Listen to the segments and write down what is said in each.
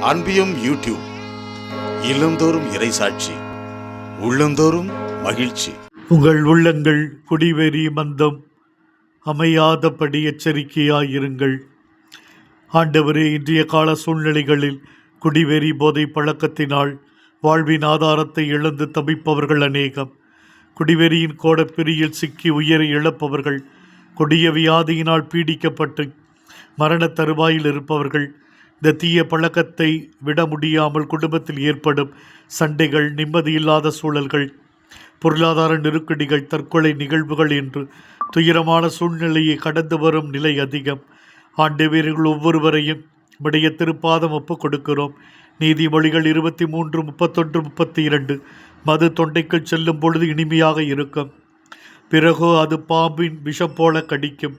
அன்பியும் YouTube இல்லந்தோறும் இறைசாட்சி உள்ளந்தோறும் மகிழ்ச்சி. உங்கள் உள்ளங்கள் குடிவெறி மந்தம். அமையாதபடி எச்சரிக்கையாயிருங்கள். ஆண்டவரே இன்றைய கால சூழ்நிலைகளில் குடிவெறி போதை பழக்கத்தினால் வாழ்வின் ஆதாரத்தை இழந்து தவிப்பவர்கள் அநேகம். குடிவெறியின் கோடப்பிரியில் சிக்கி உயிரை இழப்பவர்கள் கொடிய வியாதியினால் பீடிக்கப்பட்டு மரண தருவாயில் இருப்பவர்கள் இந்த தீய பழக்கத்தை விட முடியாமல் குடும்பத்தில் ஏற்படும் சண்டைகள் நிம்மதியில்லாத சூழல்கள் பொருளாதார நெருக்கடிகள் தற்கொலை நிகழ்வுகள் என்று துயரமான சூழ்நிலையை கடந்து வரும் நிலை அதிகம். ஆண்டு வீரர்கள் ஒவ்வொருவரையும் விடைய திருப்பாதம் ஒப்பு கொடுக்கிறோம். நீதிமொழிகள் இருபத்தி மூன்று முப்பத்தொன்று முப்பத்தி இரண்டு மது தொண்டைக்கு செல்லும் பொழுது இனிமையாக இருக்கும். பிறகோ அது பாம்பின் விஷம் போல கடிக்கும்.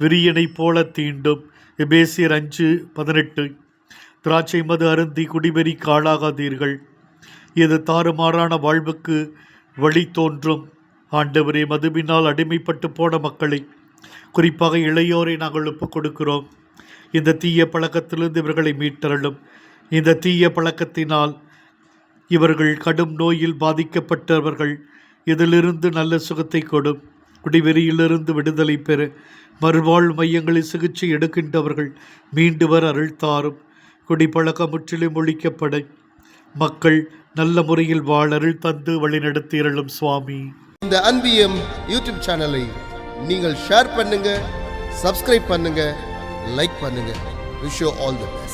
விரியனைப் போல தீண்டும். எபேசியர் அஞ்சு பதினெட்டு. திராட்சை மது அருந்தி குடிவெறிக்கு ஆளாகாதீர்கள் இது தாறுமாறான வாழ்வுக்கு வழி தோன்றும். ஆண்டவரே மதுவினால் அடிமைப்பட்டு போன மக்களை குறிப்பாக இளையோரை நாங்கள் ஒப்புக் கொடுக்கிறோம். இந்த தீய பழக்கத்திலிருந்து இவர்களை மீட்டரலும் இந்த தீய பழக்கத்தினால் இவர்கள் கடும் நோயில் பாதிக்கப்பட்டவர்கள். இதிலிருந்து நல்ல சுகத்தை கொடும். குடிவெறியிலிருந்து விடுதலை பெற மறுவாழ்வு மையங்களில் சிகிச்சை எடுக்கின்றவர்கள் மீண்டு வர அருள்தாரும் குடிப்பழக்கம் முற்றிலும் ஒழிக்கப்பட மக்கள் நல்ல முறையில் வாழருள் தந்து வழிநடத்தியருளும் சுவாமி. இந்த அன்பியம் யூடியூப் சேனலை நீங்கள் ஷேர் பண்ணுங்க சப்ஸ்கிரைப் பண்ணுங்க லைக் பண்ணுங்க. Wish all the best